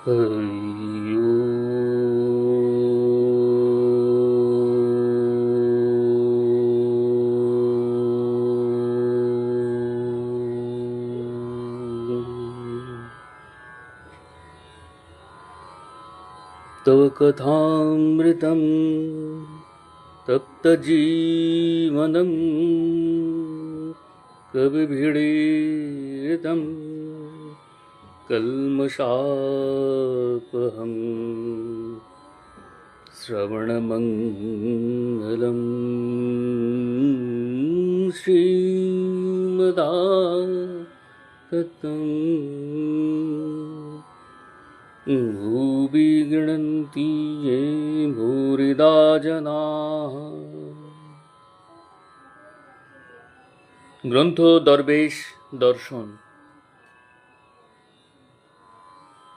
तव कथामृतं तप्तजीवनं कविभिडीतं कल्मषापहम् श्रवणमङ्गलं श्रीमदा भूवि गृह्णन्ति ये भूरिदा जनाः গ্রন্থ দরবেশ দর্শন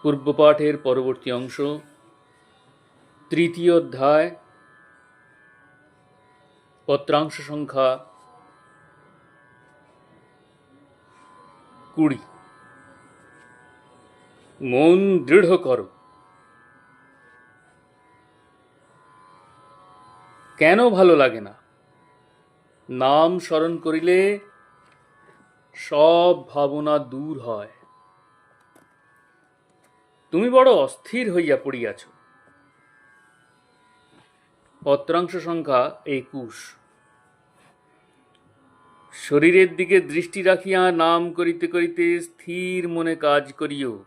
পূর্বপাঠের পরবর্তী অংশ, তৃতীয় অধ্যায়, পত্রাংশ সংখ্যা কুড়ি। মন দৃঢ় করো। কেন ভালো লাগে না? নাম স্মরণ করিলে সব ভাবনা দূর হয়। তুমি বড় অস্থির হইয়া পড়িয়াছ। পত্রাংশ সংখ্যা একুশ। শরীরের দিকে দৃষ্টি রাখিয়া নাম করিতে করিতে স্থির মনে কাজ করিও।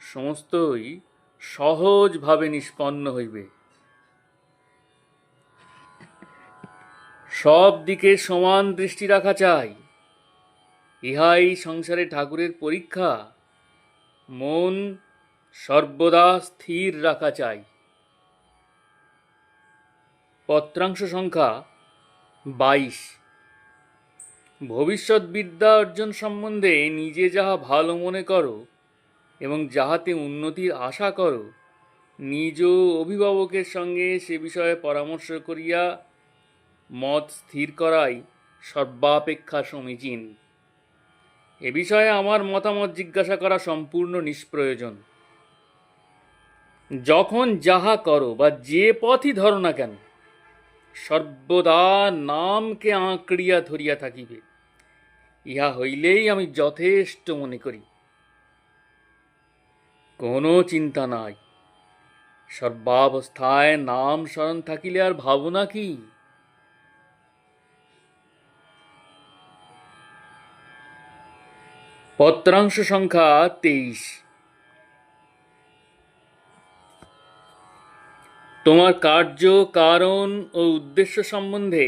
সমস্তই সহজভাবে নিষ্পন্ন হইবে। সব দিকে সমান দৃষ্টি রাখা চাই। ইহাই সংসারে ঠাকুরের পরীক্ষা। মন সর্বদা স্থির রাখা চাই। পত্রাংশ সংখ্যা বাইশ। ভবিষ্যৎ বিদ্যা অর্জন সম্বন্ধে নিজে যাহা ভালো মনে করো এবং যাহাতে উন্নতির আশা করো, নিজ অভিভাবকের সঙ্গে সে বিষয়ে পরামর্শ করিয়া মত স্থির করাই সর্বাপেক্ষা সমীচীন। এ বিষয়ে আমার মতামত জিজ্ঞাসা করা সম্পূর্ণ নিষ্প্রয়োজন। যখন যাহা করো বা যে পথই ধরো না কেন, সর্বদা নামকে আঁকড়িয়া ধরিয়া থাকিবে। ইহা হইলেই আমি যথেষ্ট মনে করি। কোনো চিন্তা নাই। সর্বাবস্থায় নাম স্মরণ থাকিলে আর ভাবনা কি? পত্রাংশ সংখ্যা তেইশ। তোমার কার্য, কারণ ও উদ্দেশ্য সম্বন্ধে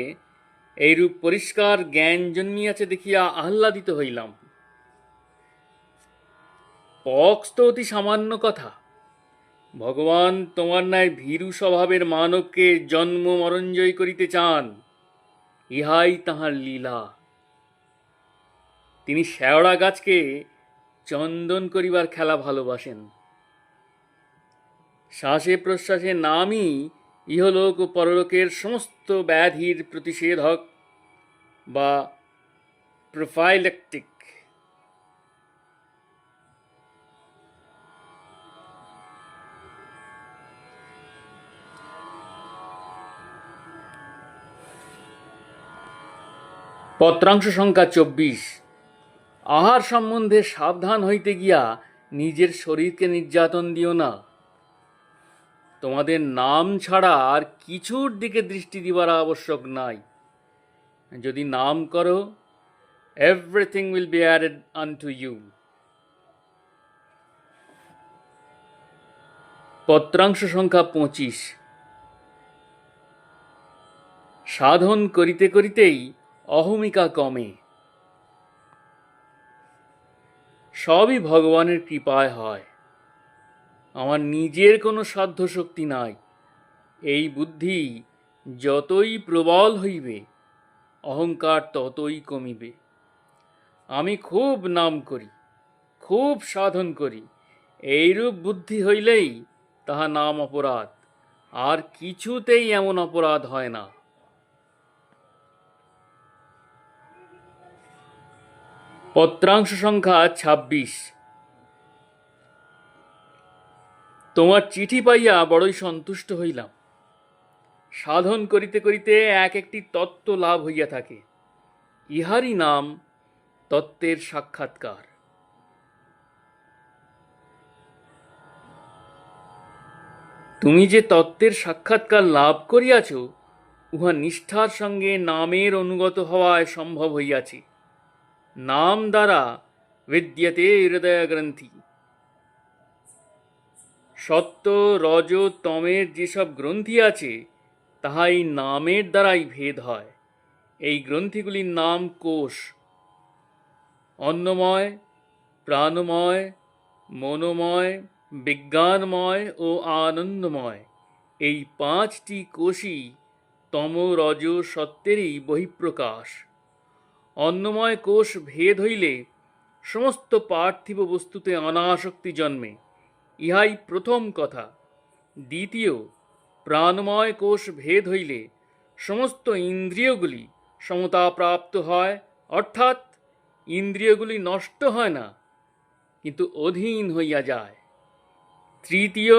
এইরূপ পরিষ্কার জ্ঞান জন্মিয়াছে দেখিয়া আহ্লাদিত হইলাম। পক্স তো অতি সামান্য কথা। ভগবান তোমার ন্যায় ভীরু স্বভাবের মানবকে জন্ম মরঞ্জয় করিতে চান, ইহাই তাহার লীলা। তিনি শেওড়া গাছকে চন্দন করিবার খেলা ভালোবাসেন। শ্বাসে প্রশ্বাসে নামই ইহলোক ও পরলোকের সমস্ত ব্যাধির প্রতিষেধক বা প্রোফাইলেকটিক পত্রাংশ সংখ্যা চব্বিশ। আহার সম্বন্ধে সাবধান হইতে গিয়া নিজের শরীরকে নির্যাতন দিও না। তোমাদের নাম ছাড়া আর কিছুর দিকে দৃষ্টি দিবার আবশ্যক নাই। যদি নাম করো everything will be added unto you পত্রাংশ সংখ্যা পঁচিশ। সাধন করিতে করিতেই অহমিকা কমে। সবই ভগবানের কৃপায় হয়। আমার নিজের কোনো সাধ্য শক্তি নাই। এই বুদ্ধি যতই প্রবল হইবে, অহংকার ততই কমিবে। আমি খুব নাম করি, খুব সাধন করি। এইরূপ বুদ্ধি হইলেই তাহা নাম অপরাধ, আর কিছুতেই এমন অপরাধ হয় না। পত্রাংশ সংখ্যা ছাব্বিশ। তোমার চিঠি পাইয়া বড়ই সন্তুষ্ট হইলাম। সাধন করিতে করিতে এক একটি তত্ত্ব লাভ হইয়া থাকে। ইহারই নাম তত্ত্বের সাক্ষাৎকার। তুমি যে তত্ত্বের সাক্ষাৎকার লাভ করিয়াছ, উহা নিষ্ঠার সঙ্গে নামের অনুগত হওয়ায় সম্ভব হইয়াছে। নাম দ্বারা বিদ্যতে হৃদয় গ্রন্থি সত্য, রজ, তমের যেসব গ্রন্থি আছে তাহা এই নামের দ্বারাই ভেদ হয়। এই গ্রন্থিগুলির নাম কোষ। অন্নময়, প্রাণময়, মনোময়, বিজ্ঞানময় ও আনন্দময়। এই পাঁচটি কোষই তম, রজ, সত্যেরই বহিঃপ্রকাশ। অন্নময় কোষ ভেদ হইলে সমস্ত পার্থিব বস্তুতে অনাসক্তি জন্মে। ইহাই প্রথম কথা। দ্বিতীয়, প্রাণময় কোষ ভেদ হইলে সমস্ত ইন্দ্রিয়গুলি সমতাপ্রাপ্ত হয়, অর্থাৎ ইন্দ্রিয়গুলি নষ্ট হয় না, কিন্তু অধীন হইয়া যায়। তৃতীয়,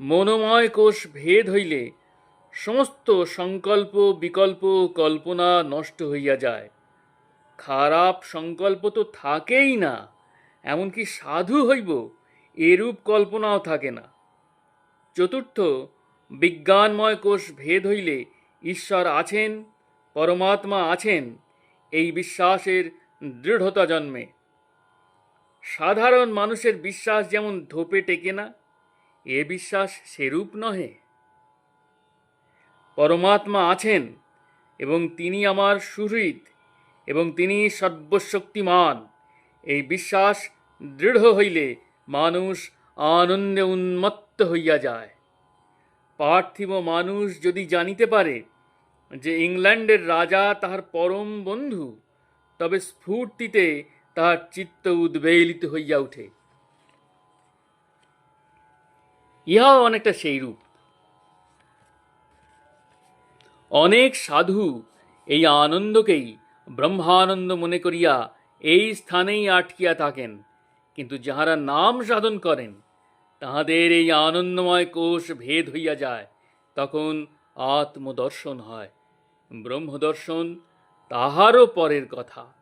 মনোময় কোষ ভেদ হইলে সমস্ত সংকল্প, বিকল্প, কল্পনা নষ্ট হইয়া যায়। খারাপ সংকল্প তো থাকেই না, এমনকি সাধু হইব এরূপ কল্পনাও থাকে না। চতুর্থ, বিজ্ঞানময় কোষ ভেদ হইলে ঈশ্বর আছেন, পরমাত্মা আছেন এই বিশ্বাসের দৃঢ়তা জন্মে। সাধারণ মানুষের বিশ্বাস যেমন ধোপে টেকে না, এ বিশ্বাস সেরূপ নহে। পরমাত্মা আছেন এবং তিনি আমার সুহৃদ এবং তিনি সর্বশক্তিমান, এই বিশ্বাস দৃঢ় হইলে মানুষ আনন্দে উন্মত্ত হইয়া যায়। পার্থিব মানুষ যদি জানিতে পারে যে ইংল্যান্ডের রাজা তাহার পরম বন্ধু, তবে স্ফূর্তিতে তাহার চিত্ত উদ্বেলিত হইয়া ওঠে ইহাও অনেকটা সেইরূপ। অনেক সাধু এই আনন্দকেই ব্রহ্মানন্দ মনে করিয়া এই স্থানেই আটকিয়া থাকেন। কিন্তু যাহারা নাম সাধন করেন, তাহাদের এই আনন্দময় কোষ ভেদ হইয়া যায়, তখন আত্মদর্শন হয়। ব্রহ্মদর্শন তাহারও পরের কথা।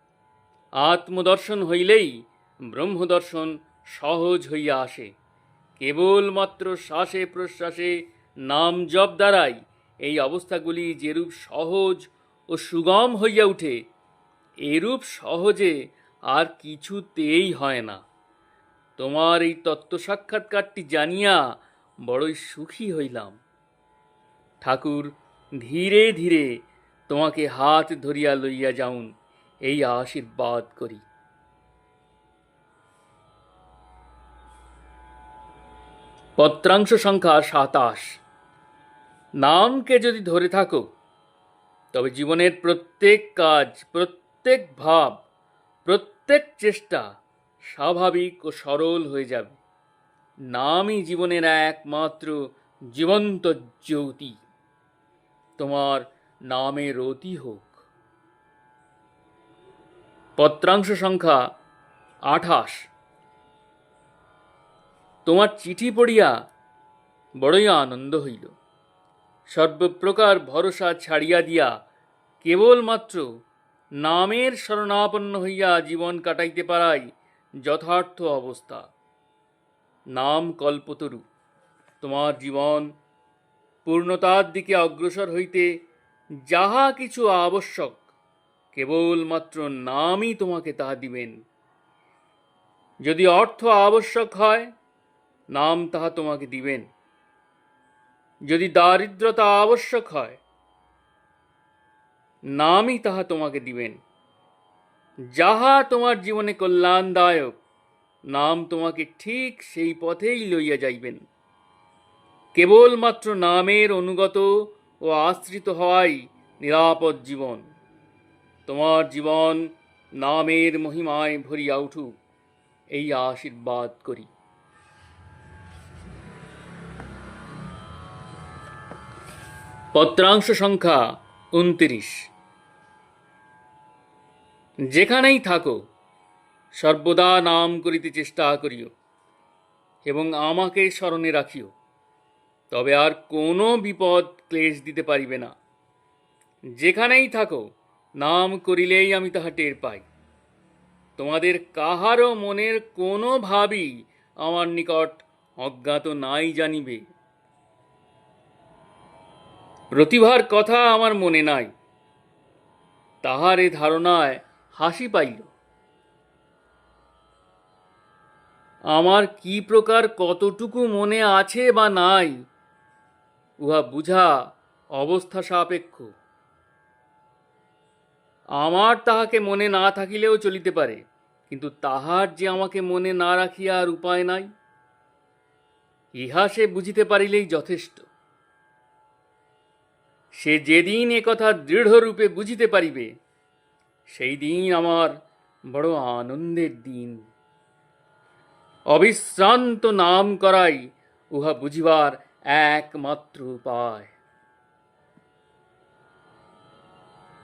আত্মদর্শন হইলেই ব্রহ্মদর্শন সহজ হইয়া আসে। কেবলমাত্র শ্বাসে প্রশ্বাসে নাম জপ দ্বারাই এই অবস্থাগুলি যেরূপ সহজ ও সুগম হইয়া উঠে, এরূপ সহজে আর কিছুতেই হয় না। তোমার এই তত্ত্ব সাক্ষাৎকারটি জানিয়া বড়ই সুখী হইলাম। ঠাকুর ধীরে ধীরে তোমাকে হাত ধরিয়া লইয়া যাউন, এই আশীর্বাদ করি। পত্রাংশ সংখ্যা সাতাশ। নামকে যদি ধরে থাকো, তবে জীবনের প্রত্যেক কাজ, প্রত্যেক ভাব, প্রত্যেক চেষ্টা স্বাভাবিক ও সরল হয়ে যাবে। নামই জীবনের একমাত্র জীবন্ত জ্যোতি। তোমার নামের রতি হোক। পত্রাংশ সংখ্যা আঠাশ। তোমার চিঠি পড়িয়া বড়ই আনন্দ হইল। সর্বপ্রকার ভরসা ছাড়িয়া দিয়া কেবলমাত্র নামের শরণাপন্ন হইয়া জীবন কাটাইতে পারাই যথার্থ অবস্থা। নাম কল্পতরু। তোমার জীবন পূর্ণতার দিকে অগ্রসর হইতে যাহা কিছু আবশ্যক, কেবলমাত্র নামই তোমাকে তাহা দিবেন। যদি অর্থ আবশ্যক হয়, নাম তাহা তোমাকে দিবেন। যদি দারিদ্রতা আবশ্যক হয়, নামই তাহা তোমাকে দিবেন। যাহা তোমার জীবনে কল্যাণদায়ক, নাম তোমাকে ঠিক সেই পথেই লইয়া যাইবেন। কেবলমাত্র নামের অনুগত ও আশ্রিত হওয়াই নিরাপদ জীবন। তোমার জীবন নামের মহিমায় ভরিয়া উঠুক, এই আশীর্বাদ করি। পত্রাংশ সংখ্যা উনত্রিশ। যেখানেই থাকো, সর্বদা নাম করিতে চেষ্টা করিও এবং আমাকে স্মরণে রাখিও। তবে আর কোনো বিপদ ক্লেশ দিতে পারিবে না। যেখানেই থাকো, নাম করিলেই আমি তাহা টের পাই। তোমাদের কাহারও মনের কোনো ভাবই আমার নিকট অজ্ঞাত নাই জানিবে। প্রতিভার কথা আমার মনে নাই। তাহার এ ধারণায় হাসি পাইল। আমার কি প্রকার কতটুকু মনে আছে বা নাই, উহা বুঝা অবস্থা সাপেক্ষ। আমার তাহাকে মনে না থাকিলেও চলিতে পারে, কিন্তু তাহার যে আমাকে মনে না রাখিয়া আর উপায় নাই, ইহা সে বুঝিতে পারিলেই যথেষ্ট। সে যেদিন একথা দৃঢ়রূপে বুঝিতে পারিবে সেই দিন আমার বড় আনন্দের দিন। অবিশ্রান্ত নাম করাই উহা বুঝিবার একমাত্র উপায়।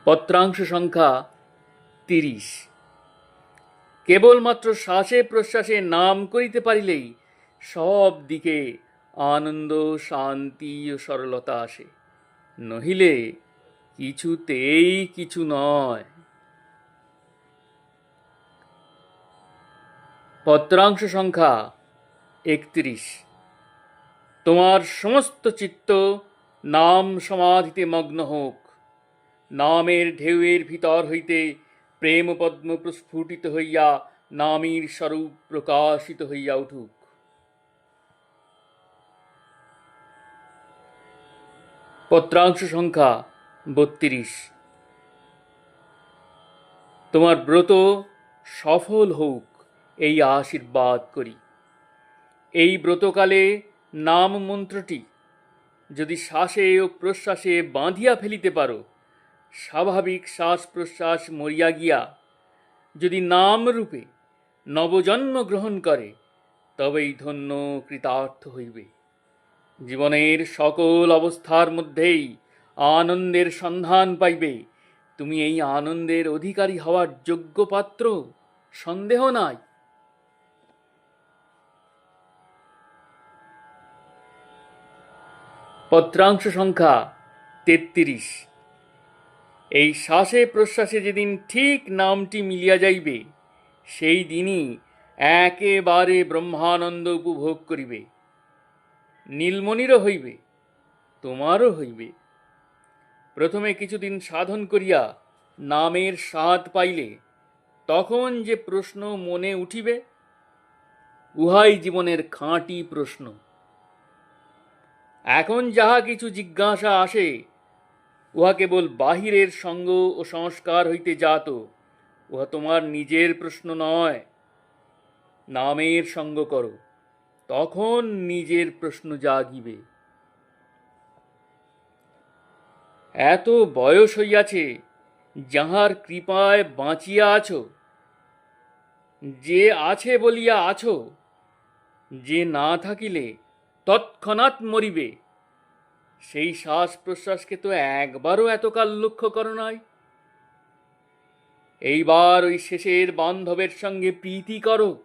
পত্রাংশ সংখ্যা তিরিশ। কেবলমাত্র শ্বাসে প্রশ্বাসে নাম করিতে পারিলেই সব দিকে আনন্দ, শান্তি ও সরলতা আসে। নহিলে কিছুতেই কিছু নয়। পত্রাংশ সংখ্যা একত্রিশ। তোমার সমস্ত চিত্ত নাম সমাধিতে মগ্ন হোক। নামের ঢেউয়ের ভিতর হইতে প্রেম পদ্ম প্রস্ফুটিত হইয়া নামীর স্বরূপ প্রকাশিত হইয়া উঠুক। পত্রাংশ সংখ্যা বত্রিশ। তোমার ব্রত সফল হোক। এই আশীর্বাদ করি। এই ব্রতকালে নাম মন্ত্রটি যদি শ্বাসে ও প্রশ্বাসে বাঁধিয়া ফেলিতে পারো, স্বাভাবিক শ্বাস প্রশ্বাস মরিয়া গিয়া যদি নাম রূপে নবজন্ম গ্রহণ করে, তবেই ধন্য কৃতার্থ হইবে। জীবনের সকল অবস্থার মধ্যেই আনন্দের সন্ধান পাইবে। তুমি এই আনন্দের অধিকারী হওয়ার যোগ্য পাত্র সন্দেহ নাই। পত্রাংশ সংখ্যা তেত্রিশ। এই শ্বাসে প্রশ্বাসে যেদিন ঠিক নামটি মিলিয়া যাইবে, সেই দিনই একেবারে ব্রহ্মানন্দ উপভোগ করিবে। নীলমণিরও হইবে, তোমারও হইবে। প্রথমে কিছুদিন সাধন করিয়া নামের স্বাদ পাইলে, তখন যে প্রশ্ন মনে উঠিবে, উহাই জীবনের খাঁটি প্রশ্ন। এখন যাহা কিছু জিজ্ঞাসা আসে, উহা কেবল বাহিরের সঙ্গ ও সংস্কার হইতে জাত উহা তোমার নিজের প্রশ্ন নয়। নামের সঙ্গ করো, তখন নিজের প্রশ্ন জাগিবে। এত বয়স হইয়াছে, যাহার কৃপায় বাঁচিয়া আছো, যে আছে বলিয়া আছো, যে না থাকিলে তৎক্ষণাৎ মরিবে। সেই শ্বাস প্রশ্বাসকে তো একবারও এতকাল লক্ষ্য করো নাই। এইবার ওই শেষের বান্ধবের সঙ্গে প্রীতি করো।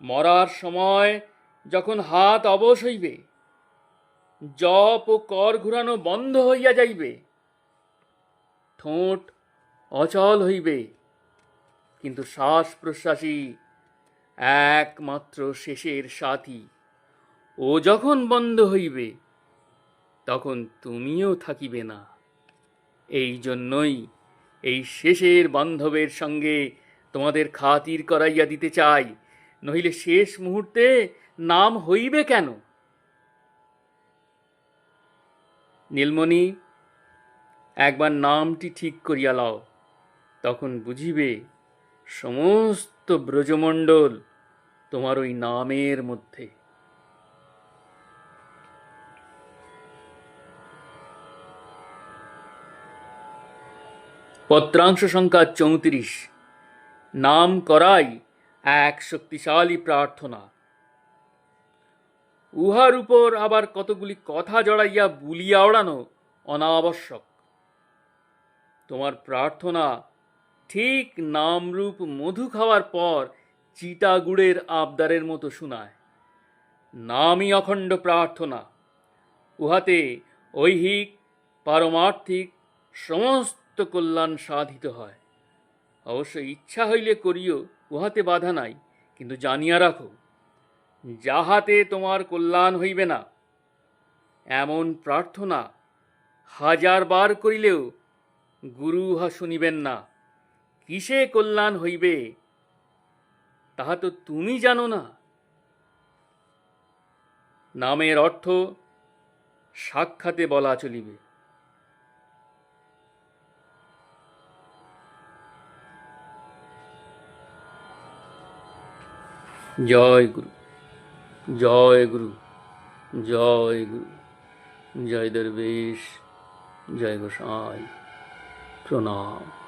মরার সময় যখন হাত অবশ হইবে, জপ ও কর ঘুরানো বন্ধ হইয়া যাইবে। ঠোঁট অচল হইবে। কিন্তু শ্বাস প্রশ্বাসই একমাত্র শেষের সাথী। ও যখন বন্ধ হইবে, তখন তুমিও থাকিবে না। এই জন্যই এই শেষের বান্ধবের সঙ্গে তোমাদের খাতির করাইয়া দিতে চাই, নহিলে শেষ মুহূর্তে নাম হইবে কেন? নীলমণি, একবার নামটি ঠিক করিয়া লও, তখন বুঝিবে সমস্ত ব্রজমণ্ডল তোমার ওই নামের মধ্যে। পত্রাংশ সংখ্যা চৌত্রিশ। নাম করাই এক শক্তিশালী প্রার্থনা। উহার উপর আবার কতগুলি কথা জড়াইয়া বুলিয়া ওড়ানো অনাবশ্যক। তোমার প্রার্থনা ঠিক নামরূপ মধু খাওয়ার পর চিটাগুড়ের আবদারের মতো শোনায়। নামই অখণ্ড প্রার্থনা। উহাতে ঐহিক, পারমার্থিক, সমস্ত কল্যাণ সাধিত হয়। অবশ্য ইচ্ছা হইলে করিও, উহাতে বাধা নাই, কিন্তু জানিয়া রাখো, যাহাতে তোমার কল্যাণ হইবে না, এমন প্রার্থনা হাজার বার করিলেও গুরু উহা শুনিবেন না। কিসে কল্যাণ হইবে, তাহা তো তুমি জানো না। নামের অর্থ সাক্ষাতে বলা চলিবে। জয় গুরু। জয় গুরু। জয় গুরু। জয় দরবেশ। জয় গোসাই। প্রণাম।